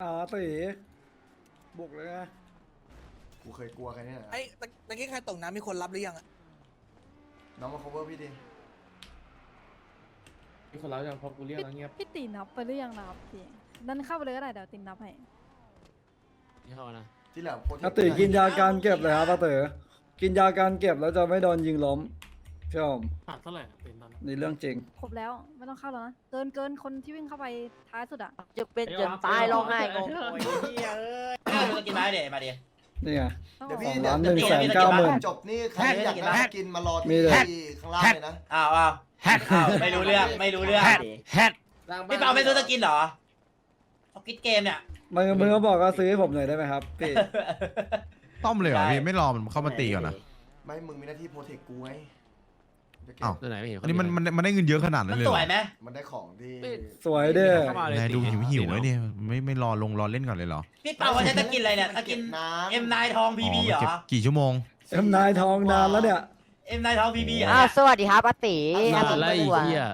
อ่าตีบุกเลยนะ กูเคยกลัวใครเนี่ยนะไอ้ตะตะกี้ใครตกน้ำมีคนรับหรือยังอะน้องมา cover พี่ดิมีคนรับยังเพราะกูเรียกแล้วเงียบพี่ตีนับไปหรือยังนับพี่ดันเข้าไปเลยก็ได้เดี๋ยวตีนับให้ยี่ห้อนะที่เหลือโปรเทคอาตีกินยาการเก็บเลยครับอาตีกินยาการเก็บแล้วจะไม่โดนยิงล้ม เชื่อผมขาดเท่าไหร่เป็นตอนนั้นนี่เรื่องจริง ครบแล้วไม่ต้องเข้าแล้วนะ เกินเกินคนที่วิ่งเข้าไปท้ายสุดอะจะเป็นจนตายร้องไห้งงโอ้ยเฮียเอ้ยจะกินไม้เดี๋ยวมาดินี่ไง ต้องเดี๋ยวบพี่อกสองเดี๋ยวล้านหนึ่งเดี๋ยวแสนเก้าหมื่น จบนี่ใครอยากได้สกินมารอมีที่เลยข้างล่างเลยนะ อ้าวอ้าวอ้าวไม่รู้เรื่องไม่รู้เรื่องพี่เปาไม่ซื้อสกินเหรอเขากินเกมเนี่ยมึงมึงก็บอกว่าซื้อให้ผมหน่อยได้ไหมครับพี่ ต้มเลยเหรอได้พี่ไม่รอมันเข้ามาตีก่อนนะ ไม่มึงมีหน้าที่โปรเทคกูไงเดี๋ยวเก็บ อ้าว ตัวไหนไม่เห็นอันนี้มันมันมันได้เงินเยอะขนาดมันั้นนเลยสเหรวยอไหมมันได้ของที่สวยเด้อนายดูหิวหิวๆไว้เนี่ยไม่ไม่รอลงรอเล่นก่อนเลยเหรอพี่เปาเขาใช้สกินอะไรเนี่ยสกินน้ำเอ็มนายทองพีอ๋อบีมันเหรอเก็บกี่ชั่วโมง เอ็มนายทองนานแล้วเนี่ยเอ็มนายทองพีบีเหรออ้าวเนี่ยสวัสดีครับอาติอาติอะไรตำรวจเหี้ย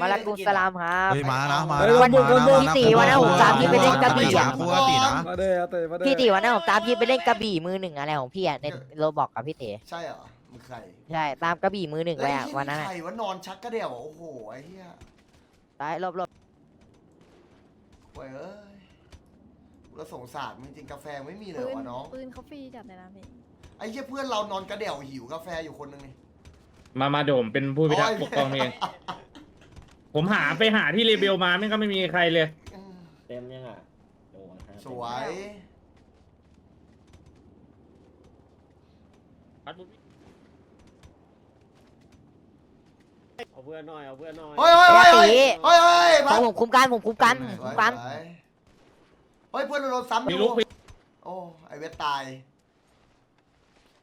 มาลากุมสลามครับ เฮ้ยมานะมาเฮ้ยนะวันบุกมาวันบุกนะพี่ตีวันนั้นผมตามพี่ไปเล่นกระบี่ตีนะกูก็ตีนะมาเด้ออาตีมาเด้อพี่ตีวันนั้นผมตามพี่ไปเล่นกระบี่มือหนึ่งอะไรของพี่อะในโรบอกกับพี่เต๋ใช่เหรอ มึงใครใช่ตามกระบี่มือหนึ่งไปอะแล้ววันนั้นไอ้อะใครว่านอนชักกระเดี่ยวอะโอ้โหไอ้เหี้ยตายหลบหลบโว้ยเอ้ยเราสงสารมึงจริงกาแฟไม่มีเลยปืนวะน้องปืนเขาฟรีจัดเลยนะพี่ ไอ้เหี้ยเพื่อนเรานอนกระเดี่ยวหิวกาแฟอยู่คนหนึงนี่ มามาเดี๋ยวผมเป็นผู้พิทักษ์ปกครองเอง ผมหาไปหาที่รีเบลมาไม่งก็ไม่มีใครเลย อืมเต็มยังอะโอ้ยสวย เอาเพื่อนหน่อยเอาเพื่อนหน่อยเฮ้ยเฮ้ยเฮ้ยเฮ้ยเฮ้ยเฮ้ยขพัองดผมคุ้มกันผมคุ้มกันผมสวคุ้ยมกันสวยเฮ้ยเพื่อนเราโดนซ้ำอมียู่ลูกพี่โอ้ไอเวทตาย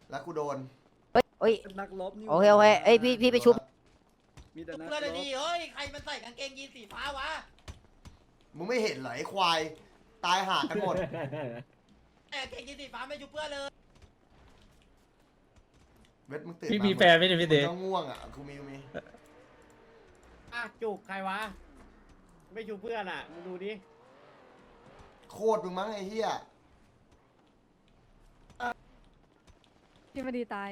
แล้วกูโดนเฮ้ยเฮ้ยนักรบนี่โอเคโอเคเอ้ยพี่พี่ไปชุบ มีแต่นักเพื่อนรเลยบดีเฮ้ย ใครมันใส่กางเกงยีนสีฟ้าวะมึงไม่เห็นเหรอไอ้ควาย ตายห่ากันหมดใส่กางเกงยีนสีฟ้าไม่ชุบเพื่อนเลย เวทมึงตื่นพี่มามีแฟนไหมเนี่ยพี่เต๋มึงก็ง่วงอะกูมีกูมี อะจุกใครวะ ไม่ชูเพื่อนอะมึงดูดิโคตรมึงมั้งไอ้เหี้ยพี่มาดีตาย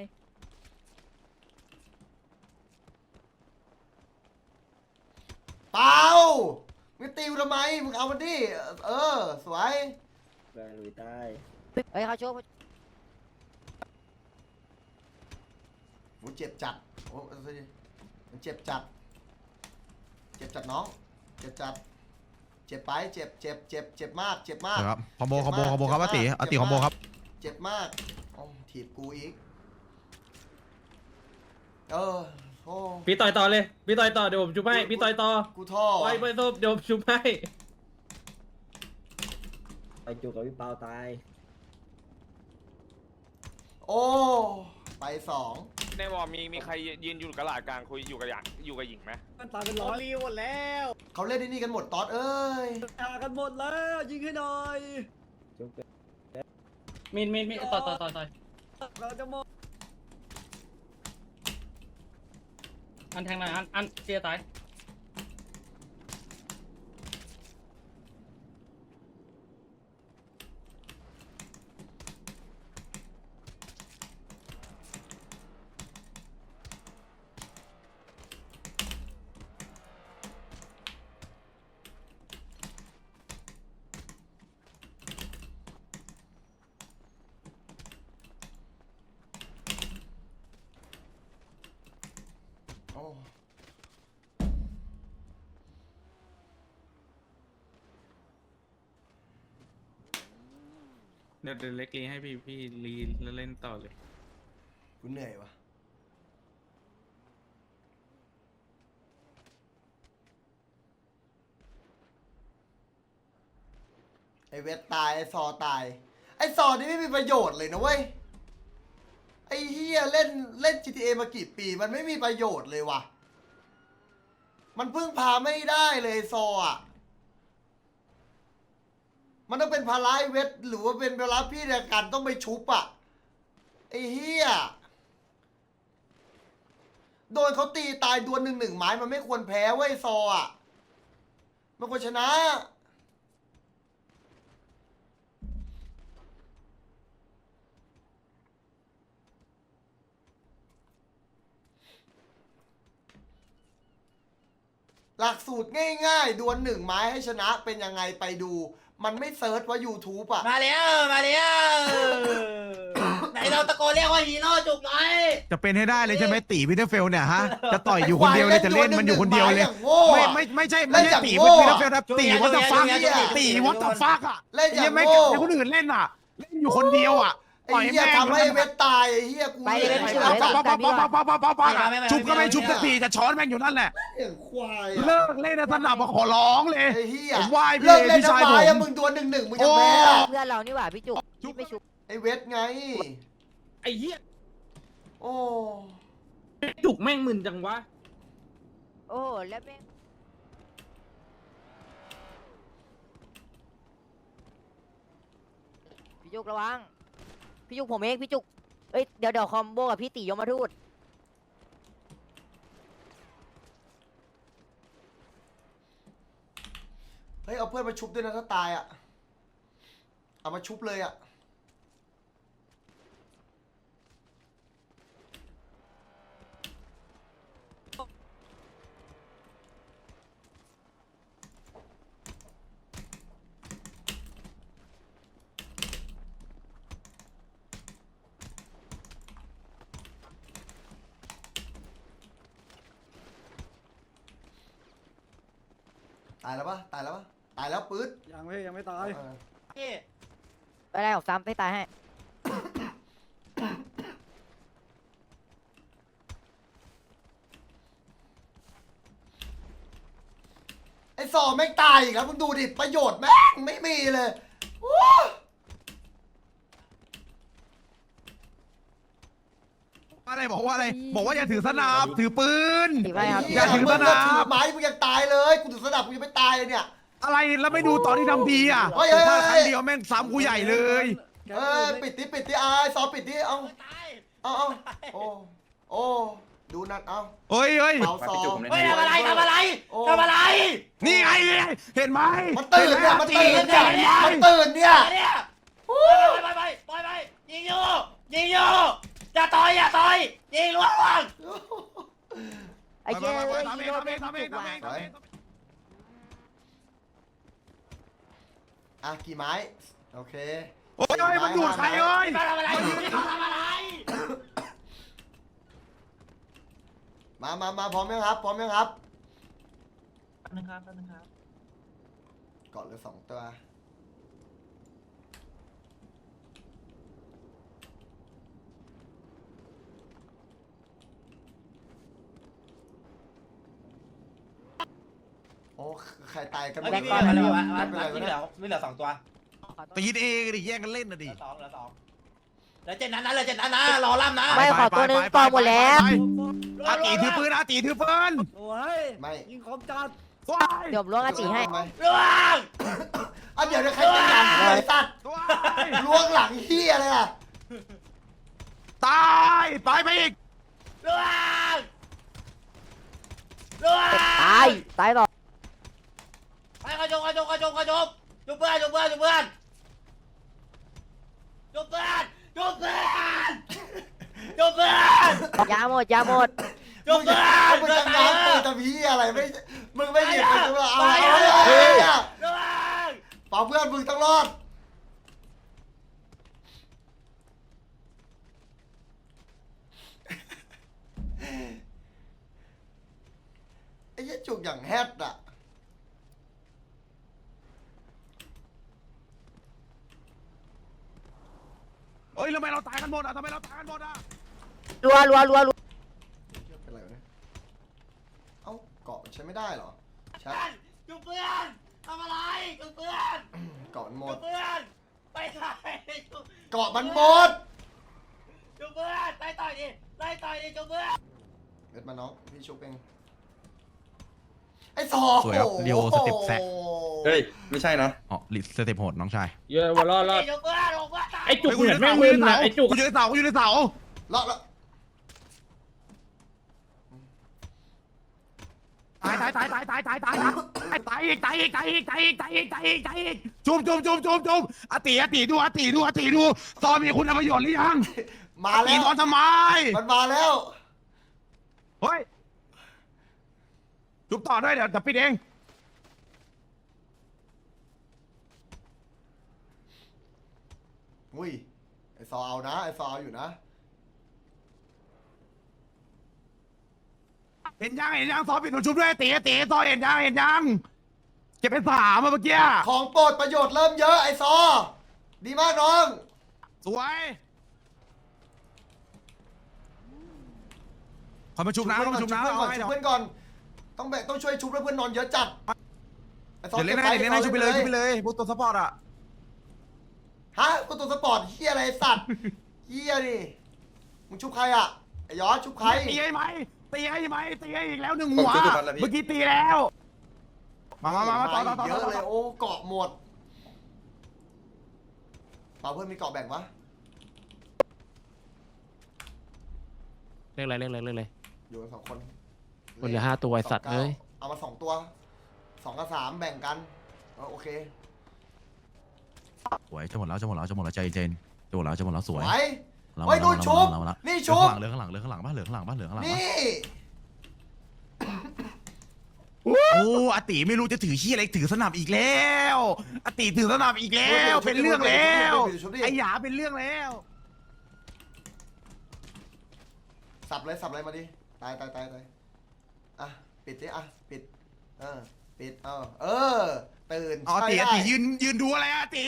เปล่ามึงตีกูทำไมมึงเอามันดิเออ สวยเพื่อนลุยใต้เฮ้ยเขาชุบกูเจ็บจัด โอ้เอาสิมันเจ็บจัดเจ็บจัดน้อง เจ็บจัด เจ็บไป เจ็บ เจ็บ เจ็บ เจ็บมาก เจ็บมากเดี๋ยวครับคอมโบคอมโบคอมโบครับอาติอาติคอมโบครับ เจ็บมากโอ้ถีบกูอีก เออ โอ้พี่ต่อยต่อเลย พี่ต่อยต่อเดี๋ยวผมชุบให้ พี่ต่อยต่อกูท่อไว้ไปโซบเดี๋ยวผมชุบให้ไปจุกกับพี่เปาตาย โอ้ ไปสอง ในวอร์มีมีใครยืนอยู่กระหลาดกลางคุยอยู่กับหยางอยู่กับหญิงไหมตายเป็นรร้ออยรีหมดแล้วเขาเล่นที่นี่กันหมดตอดเอ้ยด่ากันหมดแล้วยิงให้หน่อยจุกมินมินมินต่อต่อต่อต่อเราจะมองอันแทงหน่อยอันอันเสียตาย โอ้ เดี๋ยวเดี๋ยวเล็กรีให้พี่พี่รีแล้วเล่นต่อเลย กูเหนื่อยวะไอเวทตาย ไอซอตาย ไอซอนี่ไม่มีประโยชน์เลยนะเว้ย ไอเฮียเล่นเล่น GTA มากี่ปี มันไม่มีประโยชน์เลยวะมันพึ่งพาไม่ได้เลยซออะ มันต้องเป็นภาระไเวทหรือว่าเป็นภาระพี่เดียกันต้องไปชุบอะไอ้เฮียโดนเขาตีตายดวลหนึ่งหนึ่งไม้มันไม่ควรแพ้เว้ยซออะมันควรชนะ หลักสูตรง่ายๆ ดวลหนึ่งไม้ให้ชนะเป็นยังไงไปดู มันไม่เซิร์ชว่า YouTube อะ มาแล้วมาแล้วไหนเราตะโกนเรียกว่าฮีโร่จุกหน่อยจะเป็นให้ได้เลยใช่ไหมตีพีเตอร์เฟลเนี่ยฮะ จะต่อยอยู่คนเดียวเลยจะเล่นมันอยู่คนเดียวเลย ไม่ไม่ไม่ใช่ไม่ใช่ตีพีเตอร์เฟลนะตีวัตถุฟักตีวัตถุฟักอะเล่นอย่างยังไม่โง่ให้คนอื่นเล่นอะ เล่นอยู่คนเดียวอะ ไอ้เหี้ยทำให้เวทตายไอ้เหี้ยกูไปเล่นเล่นไม่เฉได้ยปั๊บๆปั๊บปั๊บปั๊บปั๊บปั๊บปั๊บปั๊บไม่ไม่ไม่ชุบก็ไม่ชุบสักทีจะช้อนแม่งอยู่นั่นแหละอย่างควายเลิอะกเล่นนะสนับมาขอร้องเลย ไอ้เหี้ยผมไหว้พี่เลิกเล่นพี่ชายน้ำไม้อะผมมึงดวลหนึ่งหนึ่งมึงจะแพ้อะเพื่อนเรานี่หว่าพี่จุกที่ไม่ชุบไอ้เวทไง ไอ้เหี้ยโอ้จุกแม่งมึนจังวะ โอ้แล้วแม่งพี่จุกระวัง พี่จุกผมเองพี่จุกเอ้ยเดี๋ยวเดี๋ยวคอมโบกับพี่ตียมทูตเฮ้ยเอาเพื่อนมาชุบด้วยนะถ้าตายอะ เอามาชุบเลยอะ ตายแล้วปะตายแล้วปะตายแล้วปื๊ด ยังไม่ยังไม่ตาย เออ นี่ ไปได้ออกซ้ำไปตายให้ ไอ้ ซอแม่งตายอีกแล้วมึงดูดิประโยชน์แม่งไม่มีเลยโอ้อะไรบอกว่าอะไร บอกว่าอย่าถือสนับถือปืนตีไปครับ อย่าถือมึสงนัก็ถือบ ไม้มึงยังตายเลยกูถือสนับกูยังไม่ตายเลยเนี่ย อะไรแล้วไม่ดูตอนที่ทำดีอะเฮ้ยเฮ้ยถ้าคเฮ้รั้ยงเดียวแม่งซ้ำกูใหญ่เลย เออปิดดิปิดดิอายซอปิดดิเอาตายเอาเอาโอ้โอ้ดูนั่นเอาเฮ้ยเฮ้ยเป่าซอ เฮ้ยทำอะไรทำอะไรโอ้ทำอะไรนี่ไง เห็นไหมมันตื่นเนี่ยมันตื่นเห็เนี่ยนไหมมันตื่นเนี่ยมาเนี่ยไปไปไปไปไปยิงอยู่ยิงอยู่อย่าต่อยอย่าต่อยยิงล่วงไอ้เจ้ยไปเอ้ยทำเอฮีงโร่ทำเอแม่งงทำเอจุงกทำว่ะเองทำเองอะกี่ไม้โอเคโอ้ยโอ้ยมันดูดใครเอ้ยมาทำอะไรทำอะไรมามามาพร้อมยังครับ พร้อมยังครับนึงครับนึงครับ เกาะเหลือสองตัว โอ้ใครตายกันหมดแบเลกยก่อนมาแล้วไม่เป็นไรไม่ไม่เหเป็นลืไรอไม่เหลือสองตัวตีเองดิแย่งกันเล่นนะเหดิลือสองเหลือสองแล้วเจ็ดนั้นนะเหลือเจ็ดนั้นนะรอล่ำนะไม่ขอตัวหนึงกองหมดแล้วอาตีถือปืนอาตีถือปืน โอ้ยไม่ ยิงคมจัด ว้ายเดี๋ยวผมล้วงอาจีให้ไม่ล่วงอะเดี๋ยวเดี๋ยวใครจะหลังไอ้สัตว์ว้ายล้วงหลังเฮียเลยอะตายตายไปอีกล่วงล่วงตาย ตายต่อ ไปกระจกกระจกกระจกกระจกจุบเพื่อนจุบเพื่อนจุบเพื่อนจุบเพื่อนจุบเพื่อนจุบเพื่อนยาหมดยาหมดจุบเพื่อนมึงเพื่อจะนง้างตายปืนแล้วตะพีอะไรไม่ มึงไม่หยิบไปตัวเอาไปเอาอะเอาเอาล่วงเป่าเพื่อนมึงต้องรอดไอ้ยี่จุกอย่างแฮดอะเฮ้ยทำไมเราตายกันหมดอะทำไมเราตายกันหมดอะรัวรัวรัวรัว เป็นไรวะเนี่ย เอ้าเกาะมันใช้ไม่ได้เหรอใช่จุบเพื่อนทำอะไรจุบเพื่อนเกาะมันหมจุดบเพื่อนไปต่อยจุบเกาะมันหมดจุบเพื่อนไล่ต่อยดิไล่ต่อยดิจุบเพื่อนเวทมาน้องพี่ชุบเองไอ้สอสวยครับเรียวสเต็ปแซกเฮ้ย ไม่ใช่นะ อ๋อลิสเต็ปโหดน้องชายเยอะวันรอดรอดจุบเพื่อนลงเพื่อนตายไอ้จุกเหมือนแม่งมึนนะไอ้จุกกูอยู่ในเสากูอยู่ในเสา เลาะเลาะ ตายตายตายตายตายตายตายตายอีกตายอีกตายอีกตายอีกตายอีกตายอีกตายอีกจุ่มจุ่มจุ่มจุ่มจุ่มอตีอตีดูอตีดูอตีดูตอนมีคุณประโยชน์หรือยังมาอตีแล้วตอนทำไมมันมาแล้วเฮ้ยจชุบต่อด้วยเดี๋ยวเดี๋ยวปิดเองอุ้ยไอซอเอานะไอซอเอาอยู่นะ เห็นยังเห็นยังซอปิดตัวชุบด้วยตีตีซอเห็นยังเห็นยังเก็บเป็นสามอะเมื่อกี้ของโปรดประโยชน์เริ่มเยอะไอซอ ดีมากน้อง สวยขอมาชุบนะขอมาชุบนะชุบเอาเพื่อนก่อนให้ชุเดี๋ยวบเพื่อนก่อน ต้องแบกต้องช่วยชุบแล้วเพื่อนนอนเยอะจัดไอซอเดี๋ยวเล่นก็บให้ว้เล่นให้ไอ้ซอชุบไปเลยนชุบไปเลยพวกตัวซัพพอร์ตอะฮะกูตัวสปอร์ตเฮียอะไรไอ้สัตว์ เฮียดิมึงชุบใครอะไอ้ยอดชุบใครตีให้ไหม ตีให้ไหมตีให้อีกแล้วหนึ่งหัวเมื่อกี้ตีแล้ว มามามามาต่อต่อต่อเยอะต่อเลยโอ้เกาะหมดเปล่าเพื่อนมีเกาะแบ่งปะเรียกอะไรเรียกอะไรเรียกอะไรอยู่กันสองคนมันเหลือห้าตัวไอ้สัตว์สงก้าเอ้ยเอามาสองตัวสองกับสามแบ่งกันเออโอเคสวยจะหมดแล้วจะหมดแล้วจะหมดแล้วใจเย็นจะหมดแล้วจะหมดแล้วสวยไว้ เราไว้ดูชุบเราเรานี่เหลืชุอบข้างหลังเหลือข้างหลังเหลือข้างหลังบ้านเหลือข้างหลังบ้านเหลือข้างหลังบ้านนี่ โอ้อาติไม่รู้จะถือขี้อะไรถือสนับอีกแล้วอาติถือสนับอีกแล้ว เป็นเรื่องแล้วไอ้หยาเป็นเรื่องแล้ว สับเลยสับเลยมาดิตายตายตายตายอะปิดดิอะปิดเออปิดเออเออตื่นอ๋ออาติใช่อาติได้ยืนยืนดูอะไรอาติ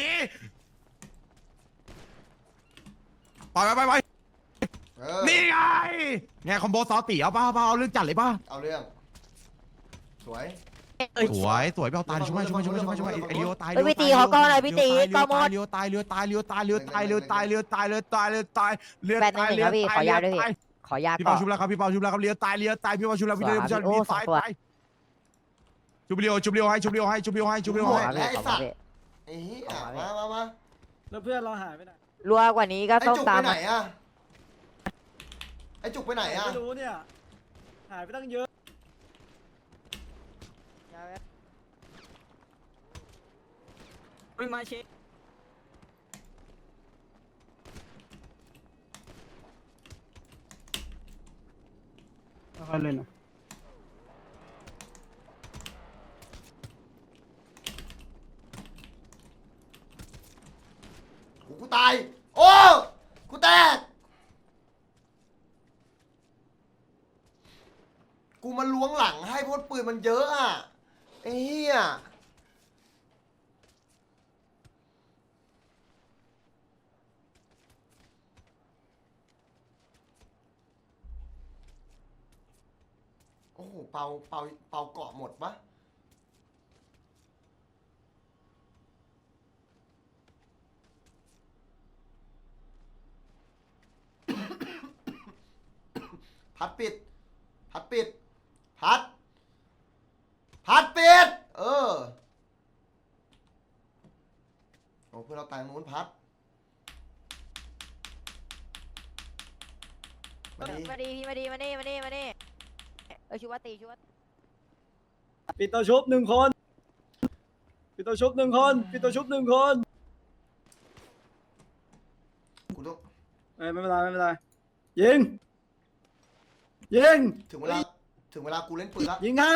ไปไปไปไปเออนี่ไงไงคอมโบซอติเอาป่ะเอาป่ะเอาเรื่องจัดเลยป่ะเอาเรื่อง สวย สวยสวยไปเอาตายช่วยช่วยช่วยช่วยช่วยไอเลียวตายเอ้ยพี่ตีขอก่อนหน่อยพี่ตีก่อนหมดเลียวตายเลียวตายเลียวตายเลียวตายเลียวตายเลียวตายเลียวตายเลียวตายเลียวแบตหตายนึ่งเลีคยวรับพี่ขอยาตายเลีด้วยยวพี่ ตายขอยาพี่ก่เปาอนชุบแล้วครับพี่เปาชุบแล้วครับเลียวตายเลียวตายพี่เปาชุบแล้วพี่เลียวสวยชุบครับตายโอ้ตายชุบเลียวชุบเลียวให้ชุบเลียวให้ชุบเลียวให้ชุบเลียวขอให้มาพี่ขอมาพี่ ไอ้เหี้ยเอามามามามาแล้วเพื่อนเราหายไปไหน รัวกว่านี้ก็ไอ้ต้องจุกตาไปมไหนอะไอ้จุกไปไหนอะไม่รู้เนี่ย หายไปตั้งเยอะ มาเช็คค่อยเล่นนะ โอ้กู ตาย โอ้ กูแตก กูมันล้วงหลังให้พราะปืนมันเยอะอะไอ้เหี้ยโอ้โห เป่า เป่า เป่าเกาะหมดปะ พัดปิด พัดปิด พัด พัดปิด เออ โอ้เพื่อนเราตายนู้นพัด มาดี มาดีพี่มาดีมานี่มานี่มานี่เออชูวัตตีชูวัตปิดตัวชุบหนึ่งคน ปิดตัวชุบหนึ่งคน ปิดตัวชุบหนึ่งคนกูต้องเอ้ยไม่เป็นไรไม่เป็นไรยิง ยิง ถึงเวลาถึงเวลากูเล่นปืนแล้วยิงให้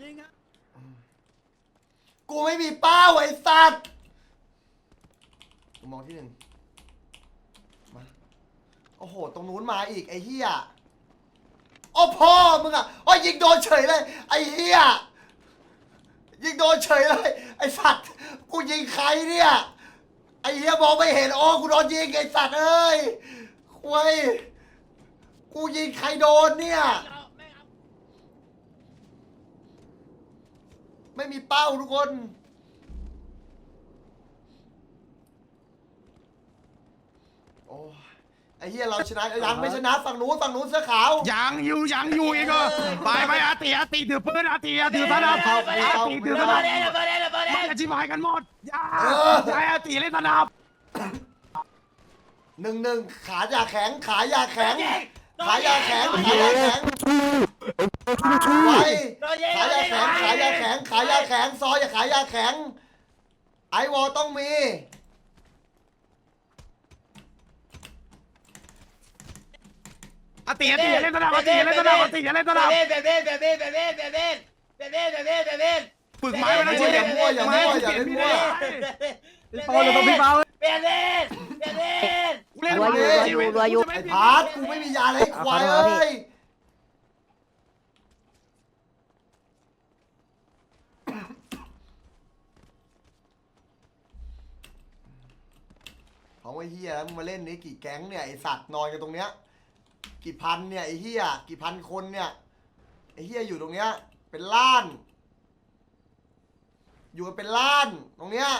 ยิงให้กูไม่มีเป้าไอ้สัตว์กูมองที่หนึ่งมาโอ้โห ตรงนู้นมาอีกไอ้เหี้ยโอ้พ่อมึงอะโอ้ยิงโดนเฉยเลย ไอ้เหี้ยยิงโดนเฉยเลย ไอ้สัตว์กูยิงใครเนี่ย ไอ้เหี้ยมองไม่เห็นโอ้กูโดนยิงไอ้สัตว์เอ้ยคุยกูยิงใครโดนเนี่ย ไม่มีเป้าทุกคนโอ้ ไอ้เฮียเราชนะยังไม่ชนะฝั่งนู้นฝั่งนู้นเสื้อขาว ยังอยู่ยังอยู่อีกเหรอไปไปอาติอาติถือปืนอาติอาถือสนับเข้าอาเข้าติถือสระนัเบิบดเลยระเบิดเลยระเบิดเลไม่ยอธิบายกันหมดอย่าเออใช้อาติเล่นสนับหนึ่งหนึ่งขาอย่าแข็งขาอย่าแข็งขาอย่าแข็งขาอย่าแข็งไว้ขาอย่าแข็งขาอย่าแข็งขาอย่าแข็งซอยอย่าขาอย่าแข็งไอวอลต้องมี อติอติอย่าเล่นตะดับอติอย่าเล่นตะดับอติอย่าเล่นตะดับแบบเล่นแบบเล่นแบบเล่นแบบเล่นแบบเล่นแบบเล่นแบบเล่นฝึกไม้ไว้นะเชฟอย่ามั่วอย่ามั่วอย่าเล่นมั่วโอ้ยต้องพี่เบาแบบเล่นแบบเล่นเล่นรัวอยู่รัวอยู่ไอ้พาร์ทกูไม่มียาเลยควายเอ้ยเขาไอ้เฮียมึงมาเล่นนี้กี่แก๊งเนี่ยไอสัตว์นอนกันตรงเนี้ย กี่พันเนี่ยไอ้เฮียกี่พันคนเนี่ยไอ้เฮียอยู่ตรงเนี้ยเป็นล้าน อยู่กันเป็นล้าน ตรงเนี้ย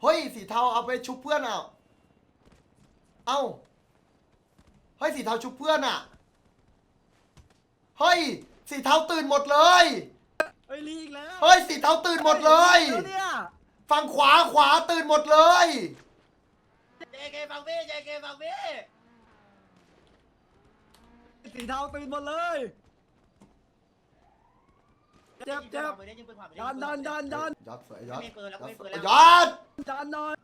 เฮ้ยสีเทาเอาไปชุบเพื่อนเอะเอ้า ฮ้ยสีเทาชุบเพื่อนอะ เฮ้ยสีเทาตื่นหมดเลย เฮ้ยลีอีกแล้วเฮ้ยสีเทาตื่นหมดเลยเนี่ยฝั่งขวาขวาตื่นหมดเลยเจเกฟังพี่เจเกฟังพี่สีเทาตื่นหมดเลย เจ็บเจ็บดันดันดันดันยอดสวยยอดไม่ปืนแล้วไม่ปืนแล้วยอด ดันหน่อย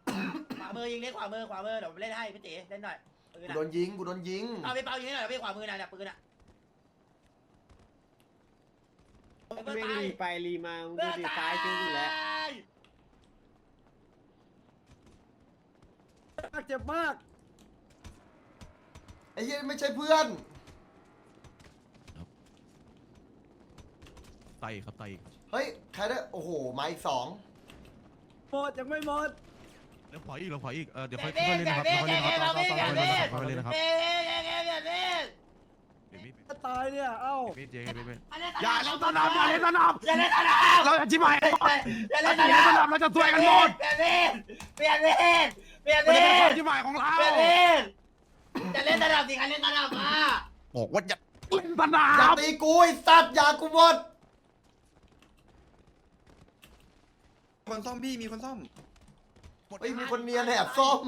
ขวามือยิงเล่นขวามือขวามือเดี๋ยวผมเล่นให้พี่ตีเล่นหน่อย ปืนกูอะโดนยิงกูโดนยิงเอาพี่เปายิงให้หน่อยพี่ขวามือหน่อยนะปืนอะไม่รีไปรีมามึงดูดิซ้ายจุ้งอยู่แล้ว เจ็บมาก ไอ้เหี้ยไม่ใช่เพื่อนไต่ครับไต่เฮ้ยใครได้โอ้โหมาอีกสองหมดยังไม่หมด แล้วขออีกเราขออีกเออเดี๋ยวเบค่อยนค่อยเบเล่นนนะครับเบค่อยนเล่นนะครับเบนค่อยเบเล่นนนะครับค่อยเล่นนะครับเบนเบนเบนเดี๋ยวพี่จะตายเนี่ย เอ้าพี่เจพี่พี่ออย่าย่าเล่เล่นนสสนันับบอย่าเล่นสนับอย่าเล่นสนับเราจะจิ้มไปอย่าเล่นสถ้านัเล่นสบนับเราจะซวยกันหมดเปลี่ยนเล่นเปลี่ยนเล่นเปลี่ยนมันเล่จะเป็นความนจิ้มหมายของเราเปลี่ยนเล่นจะเล่นสนับสิใครเล่นสนับมาบอกว่าอย่าเล่นสนัอย่าบตีกูไอ้สัตว์อย่ากูหมดคนซ่อมพี่มีคนซ่อม เฮ้ยมีคนเนียนแอบซ่อม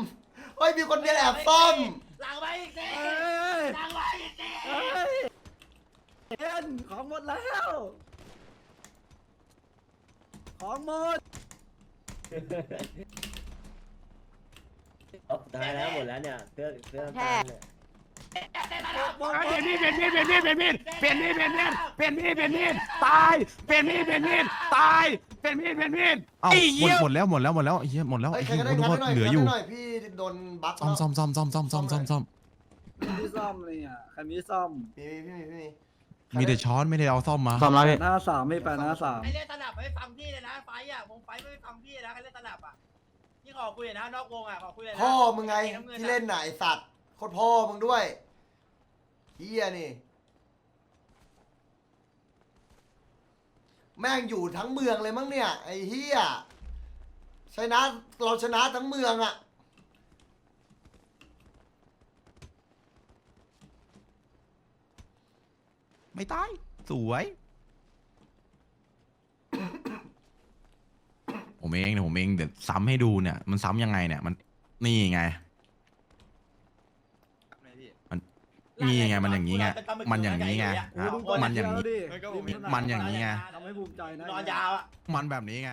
เฮ้ยมีคนเนียนแอบซ่อมหลังไปอีกสิเอ้ยหลังไปอีกสิเอ้ยเอ็นของหมดแล้ว ของหมดได้แล้วหมดแล้วเนี่ยเครื่องเครื่องแท้หมด เปลี่ยนมีดเปลี่ยนมีดเปลี่ยนมีดเปลี่ยนมีดเปลี่ยนมีดเปลี่ยนมีดเปลี่ยนมีดเปลี่ยนมีดตายเปลี่ยนมีดเปลี่ยนมีดตายเปลี่ยนมีดเปลี่ยนมีด เอ้าหมดหมดแล้วหมดแล้วหมดแล้วไอ้เหี้ยหมดแล้วเฮ้ยไอ้ใครเหี้ยก็ได้กูนึงักดว่าให้หน่อยเหลืออยู่งัดให้หน่อยพี่โดนบั๊กซ่อมซ่อมซ่อมซ่อมซ่อมซ่อมซ่อมซ่อมมีซ่อมเลยอะใครมีซ่อมมีพี่มีพี่มีมีแต่ช้อนไม่ได้เอาซ่อมมาซ่อมแล้วพี่หน้าสามไม่แปดหน้าสามไอ้เล่นสนับไม่ฟังพี่เลยนะไฟอะวงไฟไม่ฟังพี่นะใครเล่นสนับอะนี่ขอคุยนะนอกวงอะขอคุยเลยนะพ่อมึงไงที่เล่นน่ะไอสัตว์ โคตรพ่อมึงด้วยเฮียนี่ แม่งอยู่ทั้งเมืองเลยมั้งเนี่ย ไอ้เฮียชนะเราชนะทั้งเมืองอะไม่ตาย สวย ผมเองเนี่ยผมเองเดี๋ยวซ้ำให้ดูเนี่ย มันซ้ำยังไงเนี่ย มันนี่ไง มัน นี่ไงมันอย่างนี้ไงมันอย่างนี้ไงฮะมันอย่างนี้ มันอย่างนี้ไง ทำให้ภูมิใจนะนอนยาวอะมันแบบนี้ไง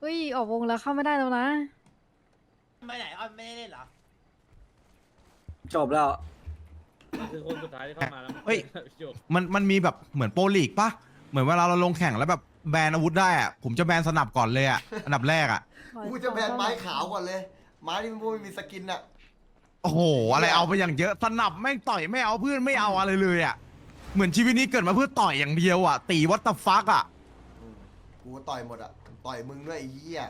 เฮ้ย ออกวงแล้วเข้าไม่ได้แล้วนะ ไม่ไหนอ้อนไม่ได้เล่นเหรอ จบแล้ว คือคนสุดท้ายที่เข้ามาแล้วเฮ้ย จบมันมันมีแบบเหมือนโปรลีกปะเหมือนเวลาเราลงแข่งแล้วแบบแบนอาวุธได้อะผมจะแบนสนับก่อนเลยอะอันดับแรกอะกูจะแบนไม้ขาวก่อนเลย ไม้ที่มันไม่มีสกินอะโอ้โหอะไรเอาไปอย่างเยอะสนับแม่งต่อยไม่เอาเพื่อนไม่เอาอะไรเลยอะเหมือนชีวิตนี้เกิดมาเพื่อต่อยอย่างเดียวอะตีวัตฟักอะกูต่อยหมดอะต่อยมึงด้วยไอ้เหี้ย